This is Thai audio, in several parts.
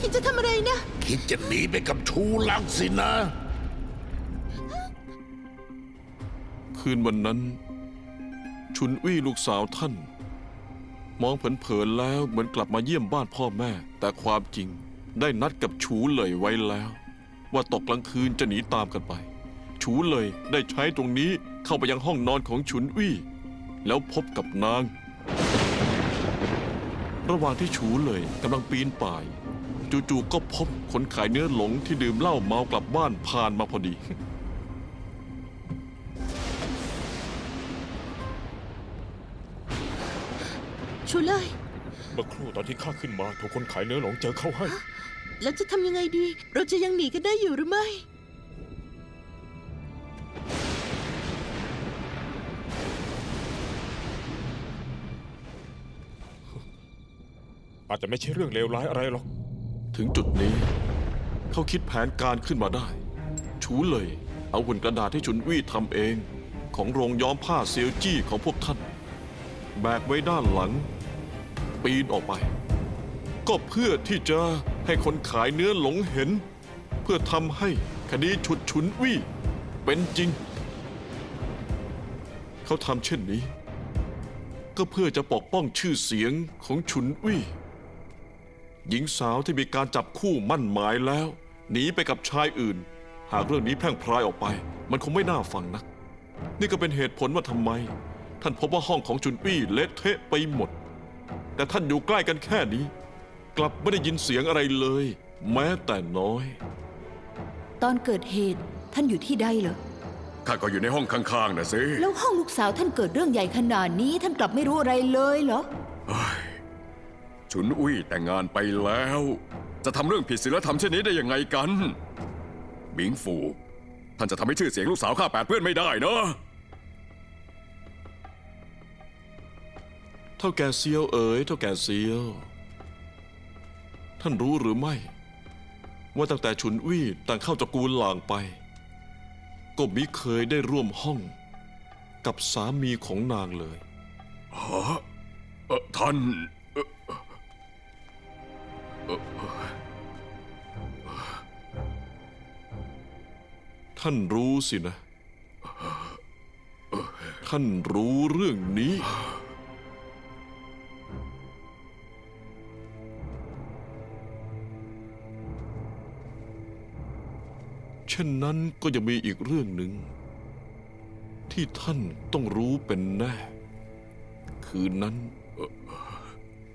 คิดจะทำอะไรนะ คิดจะหนีไปกับชูลังสินะ คืนวันนั้น ชุนวี่ลูกสาวท่าน มองเผินๆแล้วเหมือนกลับมาเยี่ยมบ้านพ่อแม่ แต่ความจริงได้นัดกับฉูเหลยไว้แล้ว ว่าตกกลางคืนจะหนีตามกันไปฉูเหลยได้ใช้ตรงนี้เข้าไปยังห้องนอนของฉุนวี่ แล้วพบกับนาง ระหว่างที่ฉูเหลยกำลังปีนป่าย จู่ๆก็พบคนขายเนื้อหลงที่ดื่มเหล้าเมากลับบ้านผ่านมาพอดี ชูเลย เมื่อครู่ตอนที่ข้าขึ้นมาถูกคนขายเนื้อหลงเจอเข้าให้ แล้วจะทำยังไงดี เราจะยังหนีกันได้อยู่หรือไม่ อาจจะไม่ใช่เรื่องเลวร้ายอะไรหรอก ถึงจุดนี้ เขาคิดแผนการขึ้นมาได้ ชูเลย เอาหุ่นกระดาษที่ชุนวี่ทำเอง ของโรงย้อมผ้าเซียวจี้ของพวกท่าน แบกไว้ด้านหลัง ปีนออกไป ก็เพื่อที่จะให้คนขายเนื้อหลงเห็น เพื่อทำให้คดีฉุดชุนวี่เป็นจริง เขาทำเช่นนี้ ก็เพื่อจะปกป้องชื่อเสียงของชุนวี่ หญิงสาวที่มีการจับคู่มั่นหมายแล้วหนีไปกับชายอื่น หากเรื่องนี้แพร่งพรายออกไป มันคงไม่น่าฟังนัก นี่ก็เป็นเหตุผลว่าทำไม ท่านพบว่าห้องของจุนปี้เละเทะไปหมด แต่ท่านอยู่ใกล้กันแค่นี้ กลับไม่ได้ยินเสียงอะไรเลย แม้แต่น้อย ตอนเกิดเหตุท่านอยู่ที่ใดเหรอข้าก็อยู่ในห้องข้างๆนะสิแล้วห้องลูกสาวท่านเกิดเรื่องใหญ่ขนาดนี้ ท่านกลับไม่รู้อะไรเลยเหรอ ฉุนอุ้ยแต่งงานไปแล้ว จะทำเรื่องผิดศีลธรรมเช่นนี้ได้ยังไงกันบิงฟู ท่านจะทำให้ชื่อเสียงลูกสาวข้าแปดเพื่อนไม่ได้เนอะเท่าแก่เซียวเอ๋ยเท่าแก่เซียว ท่านรู้หรือไม่ ว่าตั้งแต่ฉุนวี่ต่างเข้าตระกูลหลางไป ก็มิเคยได้ร่วมห้อง กับสามีของนางเลยฮะเอ่อท่านเอ่อ ท่านรู้สินะ ท่านรู้เรื่องนี้ เช่นนั้นก็ยังมีอีกเรื่องหนึ่ง ที่ท่านต้องรู้เป็นแน่ คืนนั้น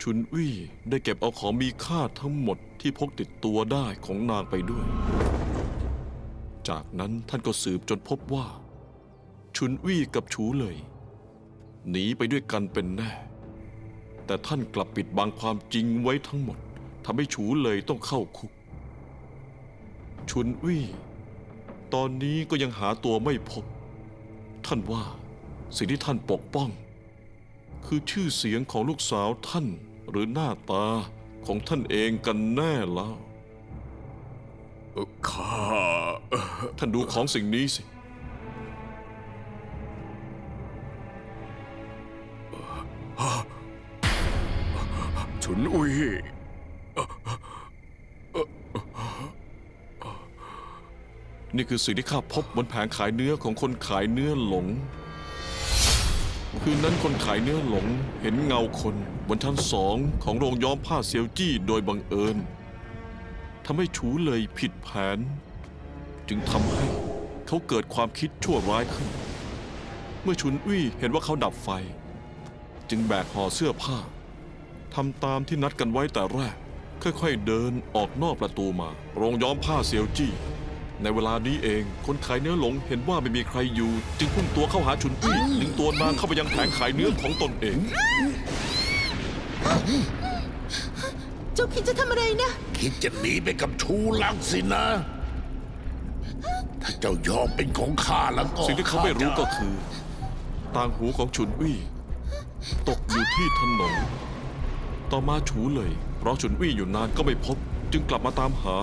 เอ่อชุนวี่ได้เก็บเอาของมีค่าทั้งหมดที่พกติดตัวได้ของนางไปด้วย จากนั้นท่านก็สืบจนพบว่า ชุนวี่กับชูเลย หนีไปด้วยกันเป็นแน่ แต่ท่านกลับปิดบังความจริงไว้ทั้งหมดทำให้ฉูเลยต้องเข้าคุก ชุนวี่ตอนนี้ก็ยังหาตัวไม่พบ ท่านว่าสิ่งที่ท่านปกป้อง คือชื่อเสียงของลูกสาวท่าน หรือหน้าตาของท่านเองกันแน่แล้วเอ่อข้าเอ่อท่านดูของสิ่งนี้สิ ฉุนอุ้ยนี่คือสิ่งที่ข้าพบบนแผงขายเนื้อของคนขายเนื้อหลง คืนนั้นคนขายเนื้อหลงเห็นเงาคนบนชั้นสองของโรงย้อมผ้าเซียวจี้โดยบังเอิญทำให้ฉูเลยผิดแผน จึงทำให้เขาเกิดความคิดชั่วร้ายขึ้น เมื่อชุนอุ้ยเห็นว่าเขาดับไฟ จึงแบกห่อเสื้อผ้าทำตามที่นัดกันไว้แต่แรก ค่อยๆเดินออกนอกประตูมา โรงย้อมผ้าเซียวจี้ ในเวลานี้เอง คนขายเนื้อหลงเห็นว่าไม่มีใครอยู่ จึงพุ่งตัวเข้าหาชุนอี้ดึงตัวนางเข้าไปยังแผงขายเนื้อของตนเอง เจ้าคิดจะทำอะไรนะ คิดจะหนีไปกับชูลังสินะ ถ้าเจ้ายอมเป็นของข้าแล้วก็สิ่งที่เขาไม่รู้ก็คือ ต่างหูของฉุนอี้ตกอยู่ที่ถนน ต่อมาฉูเลย เพราะฉุนอี้อยู่นานก็ไม่พบ จึงกลับมาตามหา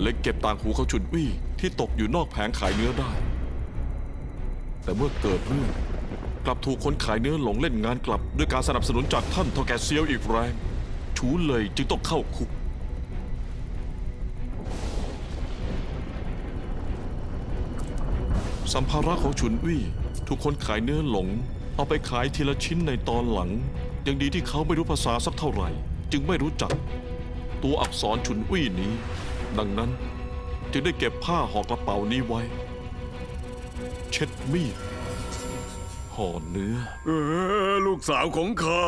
เล็กเก็บต่างหูเขาฉุนวี่ที่ตกอยู่นอกแผงขายเนื้อได้ แต่เมื่อเกิดเรื่องกลับถูกคนขายเนื้อหลงเล่นงานกลับ ด้วยการสนับสนุนจากท่านทอแกเซียวอีกแรง ชูเลยจึงต้องเข้าคุก สัมภาระของฉุนวี่ถูกคนขายเนื้อหลง เอาไปขายทีละชิ้นในตอนหลัง ยังดีที่เขาไม่รู้ภาษาสักเท่าไหร่ จึงไม่รู้จัก ตัวอักษรฉุนวี่นี้ ดังนั้นจึงได้เก็บผ้าห่อกระเป๋านี้ไว้ เช็ดมีดห่อเนื้อ เออลูกสาวของข้า